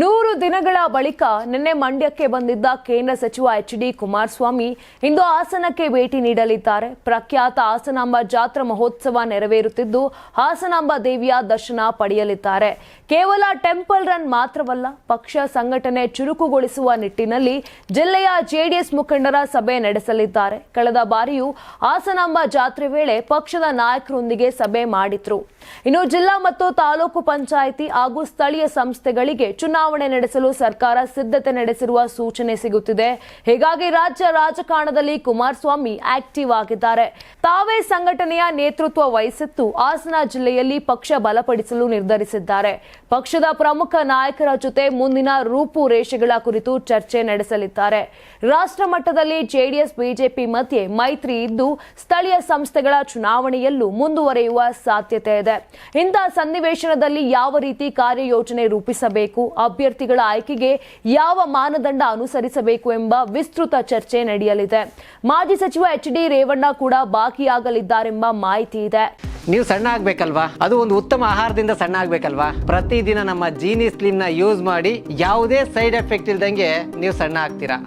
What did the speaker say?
ನೂರು ದಿನಗಳ ಬಳಿಕ ನಿನ್ನೆ ಮಂಡ್ಯಕ್ಕೆ ಬಂದಿದ್ದ ಕೇಂದ್ರ ಸಚಿವ ಎಚ್ ಡಿ ಕುಮಾರಸ್ವಾಮಿ ಇಂದು ಹಾಸನಕ್ಕೆ ಭೇಟಿ ನೀಡಲಿದ್ದಾರೆ. ಪ್ರಖ್ಯಾತ ಹಾಸನಾಂಬ ಜಾತ್ರಾ ಮಹೋತ್ಸವ ನೆರವೇರುತ್ತಿದ್ದು ಹಾಸನಾಂಬ ದೇವಿಯ ದರ್ಶನ ಪಡೆಯಲಿದ್ದಾರೆ. ಕೇವಲ ಟೆಂಪಲ್ ರನ್ ಮಾತ್ರವಲ್ಲ, ಪಕ್ಷ ಸಂಘಟನೆ ಚುರುಕುಗೊಳಿಸುವ ನಿಟ್ಟಿನಲ್ಲಿ ಜಿಲ್ಲೆಯ ಜೆಡಿಎಸ್ ಮುಖಂಡರ ಸಭೆ ನಡೆಸಲಿದ್ದಾರೆ. ಕಳೆದ ಬಾರಿಯೂ ಹಾಸನಾಂಬ ಜಾತ್ರೆ ವೇಳೆ ಪಕ್ಷದ ನಾಯಕರೊಂದಿಗೆ ಸಭೆ ಮಾಡಿದ್ರು. ಇನ್ನು ಜಿಲ್ಲಾ ಮತ್ತು ತಾಲೂಕು ಪಂಚಾಯಿತಿ ಹಾಗೂ ಸ್ಥಳೀಯ ಸಂಸ್ಥೆಗಳಿಗೆ ಚುನಾವಣೆ ನಡೆಸಲು ಸರ್ಕಾರ ಸಿದ್ಧತೆ ನಡೆಸಿರುವ ಸೂಚನೆ ಸಿಗುತ್ತಿದೆ. ಹೀಗಾಗಿ ರಾಜ್ಯ ರಾಜಕಾರಣದಲ್ಲಿ ಕುಮಾರಸ್ವಾಮಿ ಆಕ್ಟಿವ್ ಆಗಿದ್ದಾರೆ. ತಾವೇ ಸಂಘಟನೆಯ ನೇತೃತ್ವ ವಹಿಸಿತ್ತು. ಹಾಸನ ಜಿಲ್ಲೆಯಲ್ಲಿ ಪಕ್ಷ ಬಲಪಡಿಸಲು ನಿರ್ಧರಿಸಿದ್ದಾರೆ. ಪಕ್ಷದ ಪ್ರಮುಖ ನಾಯಕರ ಜೊತೆ ಮುಂದಿನ ರೂಪುರೇಷೆಗಳ ಕುರಿತು ಚರ್ಚೆ ನಡೆಸಲಿದ್ದಾರೆ. ರಾಷ್ಟ್ರ ಮಟ್ಟದಲ್ಲಿ ಜೆಡಿಎಸ್, ಬಿಜೆಪಿ ಮಧ್ಯೆ ಮೈತ್ರಿ ಇದ್ದು, ಸ್ಥಳೀಯ ಸಂಸ್ಥೆಗಳ ಚುನಾವಣೆಯಲ್ಲೂ ಮುಂದುವರೆಯುವ ಸಾಧ್ಯತೆ ಇದೆ. ಇಂಥ ಸನ್ನಿವೇಶನದಲ್ಲಿ ಯಾವ ರೀತಿ ಕಾರ್ಯಯೋಜನೆ ರೂಪಿಸಬೇಕು? ಅಭ್ಯರ್ಥಿಗಳ ಆಯ್ಕೆಗೆ ಯಾವ ಮಾನದಂಡ ಅನುಸರಿಸಬೇಕು ಎಂಬ ವಿಸ್ತೃತ ಚರ್ಚೆ ನಡೆಯಲಿದೆ. ಮಾಜಿ ಸಚಿವ ಎಚ್ ಡಿ ರೇವಣ್ಣ ಕೂಡ ಬಾಕಿಯಾಗಲಿದ್ದಾರೆಂಬ ಮಾಹಿತಿ ಇದೆ. ನೀವು ಸಣ್ಣ ಆಗ್ಬೇಕಲ್ವಾ? ಅದು ಒಂದು ಉತ್ತಮ ಆಹಾರದಿಂದ ಸಣ್ಣ ಆಗ್ಬೇಕಲ್ವಾ? ಪ್ರತಿದಿನ ನಮ್ಮ ಜೀನಿ ಸ್ಲಿಮ್ನ ಯೂಸ್ ಮಾಡಿ ಯಾವುದೇ ಸೈಡ್ ಎಫೆಕ್ಟ್ ಇಲ್ದಂಗೆ ನೀವು ಸಣ್ಣ ಆಗ್ತೀರಾ?